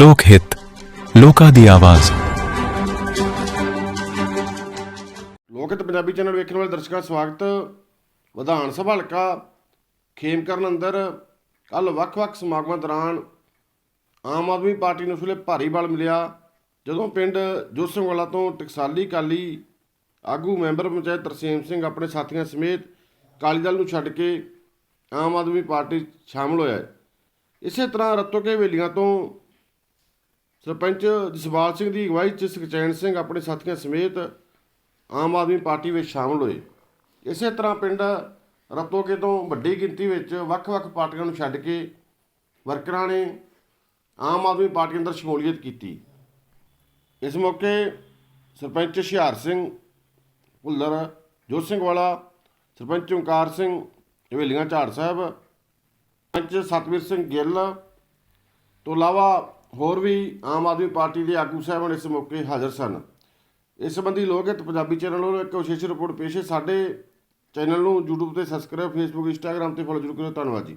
ਲੋਕ ਹਿੱਤ, ਲੋਕਾਂ ਦੀ ਆਵਾਜ਼। ਲੋਕਿਤ ਪੰਜਾਬੀ ਚੈਨਲ ਵੇਖਣ ਵਾਲੇ ਦਰਸ਼ਕਾਂ ਦਾ ਸਵਾਗਤ। ਵਿਧਾਨ ਸਭਾ ਹਲਕਾ ਖੇਮਕਰਨ ਅੰਦਰ ਕੱਲ ਵੱਖ-ਵੱਖ ਸਮਾਗਮਾਂ ਦੌਰਾਨ ਆਮ ਆਦਮੀ ਪਾਰਟੀ ਨੂੰ ਉਸ ਵੇਲੇ ਭਾਰੀ ਬਲ ਮਿਲਿਆ। ਜਦੋਂ ਪਿੰਡ ਜੋਸੰਗਵਾਲਾ ਤੋਂ ਟਕਸਾਲੀ ਕਾਲੀ ਆਗੂ ਮੈਂਬਰ ਪੰਚਾਇਤ ਤਰਸੇਮ ਸਿੰਘ ਆਪਣੇ ਸਾਥੀਆਂ ਸਮੇਤ ਕਾਲੀ ਦਲ ਨੂੰ ਛੱਡ ਕੇ ਆਮ ਆਦਮੀ ਪਾਰਟੀ 'ਚ ਸ਼ਾਮਲ ਹੋਇਆ ਹੈ। ਇਸੇ ਤਰ੍ਹਾਂ ਰਤੋਕੇ ਹਵੇਲੀਆਂ ਤੋਂ ਸਰਪੰਚ ਜਸਵਾਲ ਸਿੰਘ ਦੀ ਅਗਵਾਈ 'ਚ ਸੁਖਚੈਨ ਸਿੰਘ ਆਪਣੇ ਸਾਥੀਆਂ ਸਮੇਤ ਆਮ ਆਦਮੀ ਪਾਰਟੀ ਵਿੱਚ ਸ਼ਾਮਲ ਹੋਏ। ਇਸੇ ਤਰ੍ਹਾਂ ਪਿੰਡ ਰਤੋਕੇ ਤੋਂ ਵੱਡੀ ਗਿਣਤੀ ਵਿੱਚ ਵੱਖ-ਵੱਖ ਪਾਰਟੀਆਂ ਨੂੰ ਛੱਡ ਕੇ ਵਰਕਰਾਂ ਨੇ ਆਮ ਆਦਮੀ ਪਾਰਟੀ ਅੰਦਰ ਸ਼ਮੂਲੀਅਤ ਕੀਤੀ। ਇਸ ਮੌਕੇ ਸਰਪੰਚ ਹੁਸ਼ਿਆਰ ਸਿੰਘ, ਭੁੱਲਰ, ਜੋਤ ਸਿੰਘ ਵਾਲਾ, ਸਰਪੰਚ ਓਮਕਾਰ ਸਿੰਘ, ਹਵੇਲੀਆਂ ਝਾੜ ਸਾਹਿਬ, ਸਰਪੰਚ ਸਤਵੀਰ ਸਿੰਘ ਗਿੱਲ, ਤੋਂ ਇਲਾਵਾ ਹੋਰ ਵੀ ਆਮ ਆਦਮੀ ਪਾਰਟੀ ਦੇ ਆਗੂ ਸਾਹਿਬਾਨ ਇਸ ਮੌਕੇ ਹਾਜ਼ਰ ਸਨ। ਇਸ ਸੰਬੰਧੀ ਲੋਕ ਹਿੱਤ ਪੰਜਾਬੀ ਚੈਨਲ ਵੱਲੋਂ ਇੱਕ ਵਿਸ਼ੇਸ਼ ਰਿਪੋਰਟ ਪੇਸ਼ ਹੈ। ਸਾਡੇ ਚੈਨਲ ਨੂੰ YouTube ਤੇ ਸਬਸਕ੍ਰਾਈਬ Facebook, Instagram ਤੇ ਫੋਲੋ ਜ਼ਰੂਰ ਕਰੋ ਧੰਨਵਾਦ ਜੀ।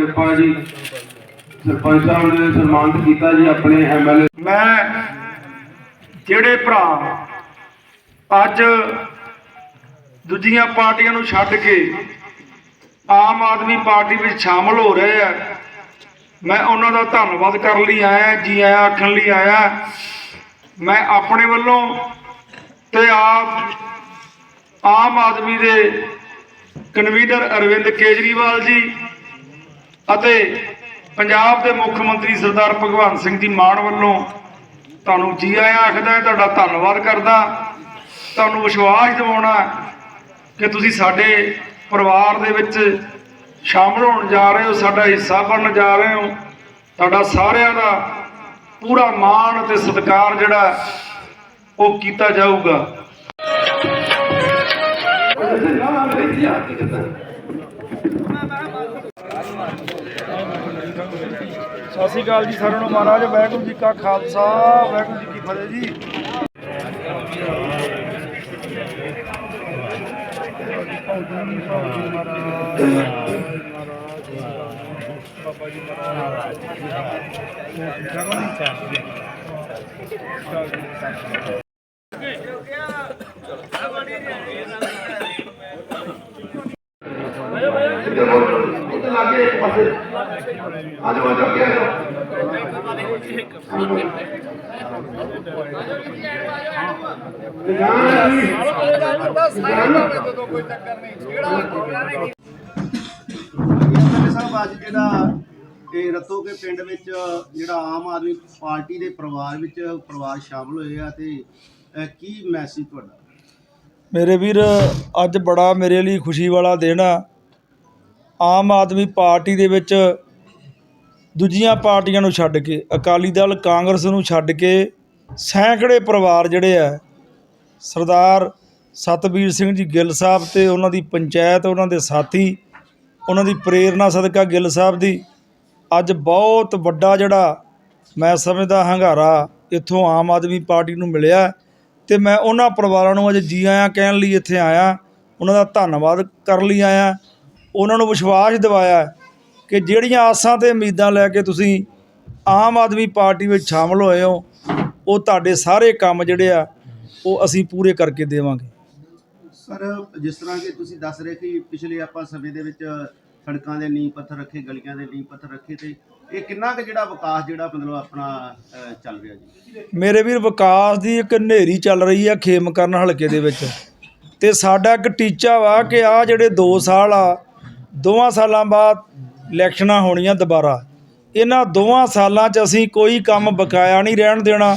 ਕਿਰਪਾ ਜੀ। ਸਰਪੰਚ ਸਾਹਿਬ ਨੇ ਸਨਮਾਨਿਤ ਕੀਤਾ ਜੀ ਆਪਣੇ ਐਮਐਲਏ ਮੈਂ ਜਿਹੜੇ ਭਰਾ ਅੱਜ ਦੂਜੀਆਂ ਪਾਰਟੀਆਂ ਨੂੰ ਛੱਡ ਕੇ ਆਮ ਆਦਮੀ ਪਾਰਟੀ ਵਿੱਚ ਸ਼ਾਮਲ ਹੋ ਰਹੇ ਆ, ਮੈਂ ਉਹਨਾਂ ਦਾ ਧੰਨਵਾਦ ਕਰਨ ਲਈ ਆਇਆ, ਜੀ ਆਇਆ ਆਖਣ ਲਈ ਆਇਆ। ਮੈਂ ਆਪਣੇ ਵੱਲੋਂ ਤੇ ਆਪ ਆਮ ਆਦਮੀ ਦੇ ਕਨਵੀਨਰ ਅਰਵਿੰਦ ਕੇਜਰੀਵਾਲ ਜੀ ਅਤੇ ਪੰਜਾਬ ਦੇ ਮੁੱਖ ਮੰਤਰੀ ਸਰਦਾਰ ਭਗਵੰਤ ਸਿੰਘ ਜੀ ਮਾਨ ਵੱਲੋਂ ਤੁਹਾਨੂੰ ਜੀ ਆਇਆਂ ਆਖਦਾ ਹਾਂ, ਤੁਹਾਡਾ ਧੰਨਵਾਦ ਕਰਦਾ। ਤੁਹਾਨੂੰ ਵਿਸ਼ਵਾਸ ਦਿਵਾਉਣਾ ਕਿ ਤੁਸੀਂ ਸਾਡੇ ਪਰਿਵਾਰ ਦੇ ਵਿੱਚ ਸ਼ਾਮਲ ਹੋਣ ਜਾ ਰਹੇ ਹੋ ਸਾਡਾ ਹਿੱਸਾ ਬਣਨ ਜਾ ਰਹੇ ਹੋ। ਤੁਹਾਡਾ ਸਾਰਿਆਂ ਦਾ ਪੂਰਾ ਮਾਣ ਅਤੇ ਸਤਿਕਾਰ ਜਿਹੜਾ ਉਹ ਕੀਤਾ ਜਾਊਗਾ। ਸਤਿ ਸ਼੍ਰੀ ਅਕਾਲ ਜੀ ਸਾਰਿਆਂ ਨੂੰ, ਮਹਾਰਾਜ, ਵਾਹਿਗੁਰੂ ਜੀ ਕਾ ਖਾਲਸਾ, ਵਾਹਿਗੁਰੂ ਜੀ ਕੀ ਫਤਿਹ ਜੀ। ਲਾਗੇ ਇੱਕ ਪਾਸੇ। ਆ ਜਾਓ ਆ ਜਾਓ ਅੱਗੇ ਆ ਜਾਓ। ਐਮਐਲਏ ਸਾਹਿਬ ਅੱਜ ਜਿਹੜਾ ਇਹ ਰਤੋਕੇ ਪਿੰਡ ਵਿੱਚ ਜਿਹੜਾ ਆਮ ਆਦਮੀ ਪਾਰਟੀ ਦੇ ਪਰਿਵਾਰ ਵਿੱਚ ਪਰਿਵਾਰ ਸ਼ਾਮਲ ਹੋਏ ਆ ਤੇ ਅਹ, ਕੀ ਮੈਸੇਜ ਤੁਹਾਡਾ? ਮੇਰੇ ਵੀਰ ਅੱਜ ਬੜਾ ਮੇਰੇ ਲਈ ਖੁਸ਼ੀ ਵਾਲਾ ਦਿਨ ਆ। ਆਮ ਆਦਮੀ ਪਾਰਟੀ ਦੇ ਵਿੱਚ ਦੂਜੀਆਂ ਪਾਰਟੀਆਂ ਨੂੰ ਛੱਡ ਕੇ, ਅਕਾਲੀ ਦਲ ਕਾਂਗਰਸ ਨੂੰ ਛੱਡ ਕੇ ਸੈਂਕੜੇ ਪਰਿਵਾਰ ਜਿਹੜੇ ਆ, ਸਰਦਾਰ ਸਤਬੀਰ ਸਿੰਘ ਜੀ ਗਿੱਲ ਸਾਹਿਬ ਤੇ ਉਹਨਾਂ ਦੀ ਪੰਚਾਇਤ, ਉਹਨਾਂ ਦੇ ਸਾਥੀ, ਉਹਨਾਂ ਦੀ ਪ੍ਰੇਰਣਾ ਸਦਕਾ ਗਿੱਲ ਸਾਹਿਬ ਦੀ, ਅੱਜ ਬਹੁਤ ਵੱਡਾ ਜਿਹੜਾ ਮੈਂ ਸਮਝਦਾ ਹੰਗਾਰਾ ਇੱਥੋਂ ਆਮ ਆਦਮੀ ਪਾਰਟੀ ਨੂੰ ਮਿਲਿਆ ਤੇ ਮੈਂ ਉਹਨਾਂ ਪਰਿਵਾਰਾਂ ਨੂੰ ਅੱਜ ਜੀ ਆਇਆਂ ਕਹਿਣ ਲਈ ਇੱਥੇ ਆਇਆ, ਉਹਨਾਂ ਦਾ ਧੰਨਵਾਦ ਕਰਨ ਲਈ ਆਇਆ। ਉਹਨਾਂ ਨੂੰ ਵਿਸ਼ਵਾਸ ਦਿਵਾਇਆ ਕਿ ਜਿਹੜੀਆਂ ਆਸਾਂ ਤੇ ਉਮੀਦਾਂ ਲੈ ਕੇ ਤੁਸੀਂ ਆਮ ਆਦਮੀ ਪਾਰਟੀ ਵਿੱਚ ਸ਼ਾਮਲ ਹੋਏ ਹੋ ਉਹ ਤੁਹਾਡੇ ਸਾਰੇ ਕੰਮ ਜਿਹੜੇ ਆ ਉਹ ਅਸੀਂ ਪੂਰੇ ਕਰਕੇ ਦੇਵਾਂਗੇ। ਸਰ ਜਿਸ ਤਰ੍ਹਾਂ ਕਿ ਤੁਸੀਂ ਦੱਸ ਰਹੇ ਕਿ ਪਿਛਲੇ ਆਪਾਂ ਸਮੇਂ ਦੇ ਵਿੱਚ ਸੜਕਾਂ ਦੇ ਨੀਂਹ ਪੱਥਰ ਰੱਖੇ ਗਲੀਆਂ ਦੇ ਨੀਂਹ ਪੱਥਰ ਰੱਖੇ ਤੇ ਇਹ ਕਿੰਨਾ ਕੁ ਜਿਹੜਾ ਵਿਕਾਸ ਜਿਹੜਾ ਮਤਲਬ ਆਪਣਾ ਚੱਲ ਰਿਹਾ ਜੀ? ਮੇਰੇ ਵੀਰ ਵਿਕਾਸ ਦੀ ਇੱਕ ਹਨੇਰੀ ਚੱਲ ਰਹੀ ਆ ਖੇਮਕਰਨ ਹਲਕੇ ਦੇ ਵਿੱਚ ਤੇ ਸਾਡਾ ਇੱਕ ਟੀਚਾ ਵਾ ਕਿ ਆ ਜਿਹੜੇ 2 ਸਾਲ ਆ ਦੋਵਾਂ ਸਾਲਾਂ ਬਾਅਦ ਇਲੈਕਸ਼ਨਾਂ ਹੋਣੀਆਂ ਦੁਬਾਰਾ। ਇਹਨਾਂ ਦੋਵਾਂ ਸਾਲਾਂ 'ਚ ਅਸੀਂ ਕੋਈ ਕੰਮ ਬਕਾਇਆ ਨਹੀਂ ਰਹਿਣ ਦੇਣਾ।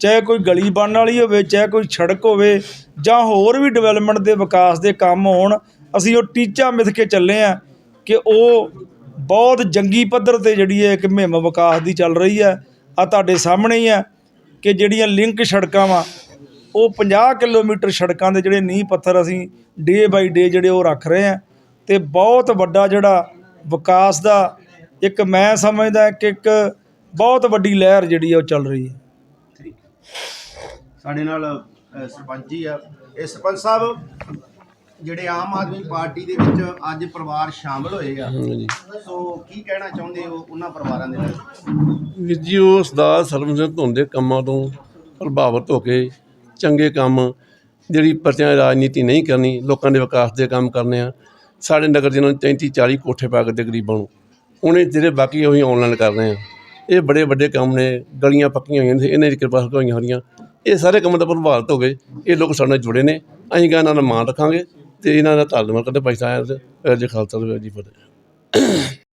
ਚਾਹੇ ਕੋਈ ਗਲੀ ਬਣਨ ਵਾਲੀ ਹੋਵੇ, ਚਾਹੇ ਕੋਈ ਸੜਕ ਹੋਵੇ, ਜਾਂ ਹੋਰ ਵੀ ਡਿਵੈਲਪਮੈਂਟ ਦੇ ਵਿਕਾਸ ਦੇ ਕੰਮ ਹੋਣ, ਅਸੀਂ ਉਹ ਟੀਚਾ ਮਿਥ ਕੇ ਚੱਲੇ ਆ ਕਿ ਉਹ ਬਹੁਤ ਜੰਗੀ ਪੱਧਰ ਤੇ ਜਿਹੜੀ ਹੈ ਇੱਕ ਮਹਿਮ ਵਿਕਾਸ ਦੀ ਚੱਲ ਰਹੀ ਹੈ। ਆ ਤੁਹਾਡੇ ਸਾਹਮਣੇ ਹੀ ਹੈ ਕਿ ਜਿਹੜੀਆਂ ਲਿੰਕ ਸੜਕਾਂ ਵਾ, ਉਹ 50 ਕਿਲੋਮੀਟਰ ਸੜਕਾਂ ਦੇ ਜਿਹੜੇ ਨੀਂਹ ਪੱਥਰ ਅਸੀਂ ਡੇ ਬਾਈ ਡੇ ਜਿਹੜੇ ਉਹ ਰੱਖ ਰਹੇ ਆ। ਤੇ ਬਹੁਤ ਵੱਡਾ ਜਿਹੜਾ ਵਿਕਾਸ ਦਾ ਇੱਕ ਮੈਂ ਸਮਝਦਾ ਕਿ ਇੱਕ ਬਹੁਤ ਵੱਡੀ ਲਹਿਰ ਜਿਹੜੀ ਆ ਉਹ ਚੱਲ ਰਹੀ ਹੈ। ਠੀਕ। ਸਾਡੇ ਨਾਲ ਸਰਪੰਚ ਜੀ ਆ। ਇਹ ਸਰਪੰਚ ਸਾਹਿਬ ਜਿਹੜੇ ਆਮ ਆਦਮੀ ਪਾਰਟੀ ਦੇ ਵਿੱਚ ਅੱਜ ਪਰਿਵਾਰ ਸ਼ਾਮਲ ਹੋਏ ਆ। ਸੋ ਕੀ ਕਹਿਣਾ ਚਾਹੁੰਦੇ ਹੋ ਉਹਨਾਂ ਪਰਿਵਾਰਾਂ ਦੇ ਨਾਲ? ਵੀਰ ਜੀ ਉਹ ਸਰਦਾਰ ਸਰਬਜੀਤ ਧੁੰਨ ਦੇ ਕੰਮਾਂ ਤੋਂ ਪ੍ਰਭਾਵਿਤ ਹੋ ਕੇ ਚੰਗੇ ਕੰਮ ਜਿਹੜੀ ਪਰਚਿਆਂ ਦੀ ਰਾਜਨੀਤੀ ਨਹੀਂ ਕਰਨੀ ਲੋਕਾਂ ਦੇ ਵਿਕਾਸ ਦੇ ਕੰਮ ਕਰਨੇ ਆ ਸਾਡੇ ਨਗਰ ਜਿਹਨਾਂ ਨੂੰ 35 40 ਕੋਠੇ ਪਾ ਕੇ ਦੇ ਗਰੀਬਾਂ ਨੂੰ। ਉਹਨੇ ਜਿਹੜੇ ਬਾਕੀ ਉਹੀ ਆਨਲਾਈਨ ਕਰ ਰਹੇ ਆ। ਇਹ ਬੜੇ ਵੱਡੇ ਕੰਮ ਨੇ, ਗਲੀਆਂ ਪੱਕੀਆਂ ਹੋਈਆਂ ਨੇ ਇਹਨਾਂ ਦੀ ਕਿਰਪਾ ਹੋਈਆਂ ਹੋਈਆਂ। ਇਹ ਸਾਰੇ ਕੰਮ ਦਾ ਪ੍ਰਭਾਵਿਤ ਹੋ ਗਏ। ਇਹ ਲੋਕ ਸਾਡੇ ਨਾਲ ਜੁੜੇ ਨੇ। ਅਸੀਂ ਗਾ ਇਹਨਾਂ ਦਾ ਮਾਣ ਰੱਖਾਂਗੇ ਤੇ ਇਹਨਾਂ ਦਾ ਧੰਨਵਾਦ ਕਰਦੇ ਭਾਈ ਸਾਹਿਬ ਦੇ ਜੇ ਖਾਲਸਾ ਜੀ ਫਤਿਹ।